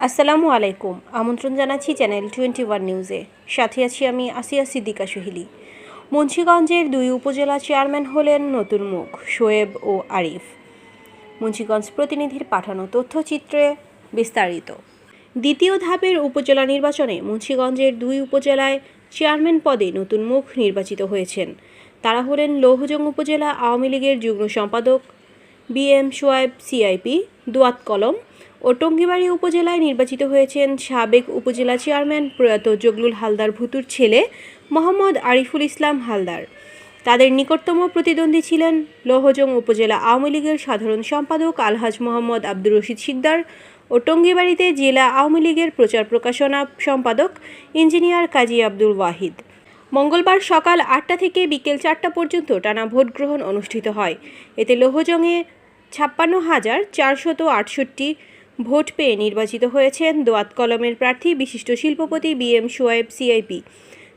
আসসালামু আলাইকুম। আমন্ত্রণ জানাচ্ছি চ্যানেল টোয়েন্টি ওয়ান নিউজে সাথে আছি আমি আসিয়া সিদ্দিকা সোহিলি। মুন্সীগঞ্জের দুই উপজেলা চেয়ারম্যান হলেন নতুন মুখ, শোয়েব ও আরিফ। মুন্সীগঞ্জ প্রতিনিধির পাঠানো তথ্যচিত্রে বিস্তারিত। দ্বিতীয় ধাপের উপজেলা নির্বাচনে মুন্সীগঞ্জের দুই উপজেলায় চেয়ারম্যান পদে নতুন মুখ নির্বাচিত হয়েছেন। তারা হলেন লৌহজং উপজেলা আওয়ামী লীগের যুগ্ম সম্পাদক, বি এম সোয়াইব সিআইপি দুয়াত কলম ও টঙ্গিবাড়ি উপজেলায় নির্বাচিত হয়েছেন সাবেক উপজেলা চেয়ারম্যান প্রয়াত জগলুল হালদার ভুতুর ছেলে মোহাম্মদ আরিফুল ইসলাম হালদার। তাদের নিকটতম প্রতিদ্বন্দ্বী ছিলেন লৌহজং উপজেলা আওয়ামী লীগের সাধারণ সম্পাদক আলহাজ মোহাম্মদ আব্দুর রশিদ সিকদার ও টঙ্গিবাড়িতে জেলা আওয়ামী লীগের প্রচার প্রকাশনা সম্পাদক ইঞ্জিনিয়ার কাজী আব্দুল ওয়াহিদ। মঙ্গলবার সকাল আটটা থেকে বিকেল চারটা পর্যন্ত টানা ভোট গ্রহণ অনুষ্ঠিত হয়। এতে লৌহজংয়ে ছাপ্পান্ন হাজার চারশত আটষট্টি ভোট পেয়ে নির্বাচিত হয়েছেন দোয়াত কলমের প্রার্থী বিশিষ্ট শিল্পপতি বি এম সোয়েব সিআইপি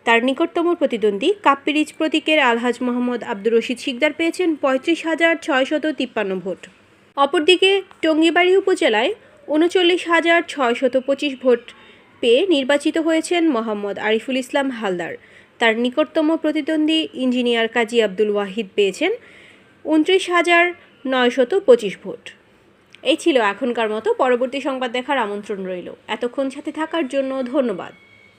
তার নিকটতম প্রতিদ্বন্দ্বী কাপ্পিরিজ প্রতীকের আলহাজ মোহাম্মদ আব্দুর রশিদ শিকদার পেয়েছেন পঁয়ত্রিশ হাজার ছয়শত তিপ্পান্ন ভোট। অপরদিকে টঙ্গিবাড়ি উপজেলায় উনচল্লিশ হাজার ছয়শত পঁচিশ ভোট পেয়ে নির্বাচিত হয়েছেন মোহাম্মদ আরিফুল ইসলাম হালদার। তার নিকটতম প্রতিদ্বন্দ্বী ইঞ্জিনিয়ার কাজী আব্দুল ওয়াহিদ পেয়েছেন উনত্রিশ হাজার নয়শত পঁচিশ ভোট। এই ছিল এখনকার মতো। পরবর্তী সংবাদ দেখার আমন্ত্রণ রইল। এতক্ষণ সাথে থাকার জন্য ধন্যবাদ।